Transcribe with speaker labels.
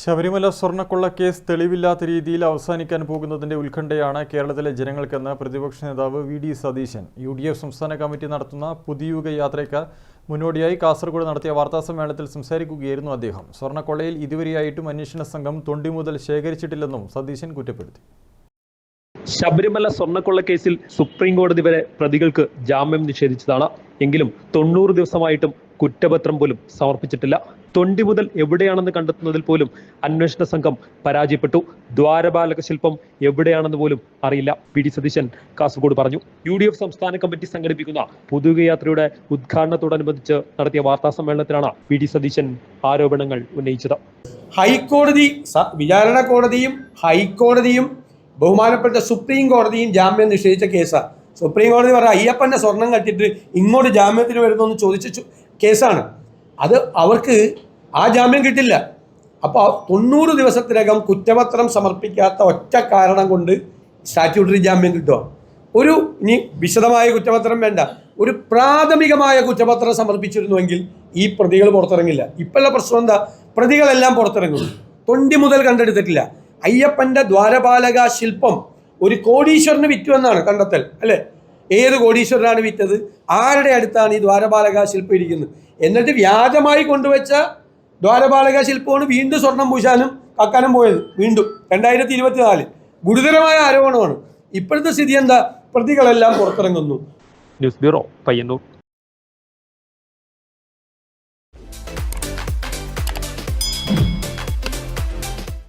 Speaker 1: ശബരിമല സ്വർണ്ണക്കൊള്ള കേസ് തെളിവില്ലാത്ത രീതിയിൽ അവസാനിക്കാൻ പോകുന്നതിന്റെ ഉത്കണ്ഠയാണ് കേരളത്തിലെ ജനങ്ങൾക്കെന്ന് പ്രതിപക്ഷ നേതാവ് V D Satheesan U D F സംസ്ഥാന കമ്മിറ്റി നടത്തുന്ന പുതിയുഗ യാത്രയ്ക്ക് മുന്നോടിയായി കാസർഗോഡ് നടത്തിയ വാർത്താസമ്മേളനത്തിൽ സംസാരിക്കുകയായിരുന്നു അദ്ദേഹം സ്വർണ്ണക്കൊള്ളയിൽ ഇതുവരെയായിട്ടും അന്വേഷണ സംഘം തൊണ്ടി മുതൽ ശേഖരിച്ചിട്ടില്ലെന്നും സതീശൻ കുറ്റപ്പെടുത്തി
Speaker 2: ശബരിമല സ്വർണ്ണക്കൊള്ള കേസിൽ സുപ്രീം കോടതി വരെ പ്രതികൾക്ക് ജാമ്യം നിഷേധിച്ചതാണ് എങ്കിലും തൊണ്ണൂറ് ദിവസമായിട്ടും കുറ്റപത്രം പോലും സമർപ്പിച്ചിട്ടില്ല തൊണ്ടി മുതൽ എവിടെയാണെന്ന് കണ്ടെത്തുന്നതിൽ പോലും അന്വേഷണ സംഘം പരാജയപ്പെട്ടു ദ്വാരപാലക ശില്പം എവിടെയാണെന്ന് പോലും അറിയില്ല പി ഡി സതീശൻ കാസർഗോഡ് പറഞ്ഞു യു ഡി എഫ് സംസ്ഥാന കമ്മിറ്റി സംഘടിപ്പിക്കുന്ന പുതുകയാത്രയുടെ ഉദ്ഘാടനത്തോടനുബന്ധിച്ച് നടത്തിയ വാർത്താ സമ്മേളനത്തിലാണ് പി ഡി സതീശൻ ആരോപണങ്ങൾ ഉന്നയിച്ചത്
Speaker 3: ഹൈക്കോടതി വിചാരണ കോടതിയും ഹൈക്കോടതിയും ബഹുമാനപ്പെട്ട സുപ്രീം കോടതിയും ജാമ്യം നിഷേധിച്ച കേസാണ് സുപ്രീം കോടതി പറഞ്ഞ അയ്യപ്പന്റെ സ്വർണം കട്ടിട്ട് ഇങ്ങോട്ട് ജാമ്യത്തിന് വരുന്നു എന്ന് ചോദിച്ചു കേസാണ് അത് അവർക്ക് ആ ജാമ്യം കിട്ടില്ല അപ്പോൾ തൊണ്ണൂറ് ദിവസത്തിനകം കുറ്റപത്രം സമർപ്പിക്കാത്ത ഒറ്റ കാരണം കൊണ്ട് സ്റ്റാറ്റ്യൂട്ടറി ജാമ്യം കിട്ടുക ഒരു ഇനി വിശദമായ കുറ്റപത്രം വേണ്ട ഒരു പ്രാഥമികമായ കുറ്റപത്രം സമർപ്പിച്ചിരുന്നുവെങ്കിൽ ഈ പ്രതികൾ പുറത്തിറങ്ങില്ല ഇപ്പോഴുള്ള പ്രശ്നം എന്താ പ്രതികളെല്ലാം പുറത്തിറങ്ങുന്നു തൊണ്ടി മുതൽ കണ്ടെടുത്തിട്ടില്ല അയ്യപ്പൻ്റെ ദ്വാരപാലക ശില്പം ഒരു കോടീശ്വരന് വിറ്റുവെന്നാണ് കണ്ടെത്തൽ അല്ലേ ഏത് കോടീശ്വരനാണ് വിറ്റത് ആരുടെ അടുത്താണ് ഈ ദ്വാരപാലക ശില്പം ഇരിക്കുന്നത് എന്നിട്ട് വ്യാജമായി കൊണ്ടുവച്ച ദ്വാരപാലക ശില്പമാണ് വീണ്ടും സ്വർണം പൂശാനും കക്കാനും പോയത് വീണ്ടും രണ്ടായിരത്തി നാല് ഗുരുതരമായ ആരോപണമാണ് ഇപ്പോഴത്തെ സ്ഥിതി എന്താ പ്രതികളെല്ലാം പുറത്തിറങ്ങുന്നു
Speaker 4: ന്യൂസ് ബ്യൂറോ പയ്യന്നൂർ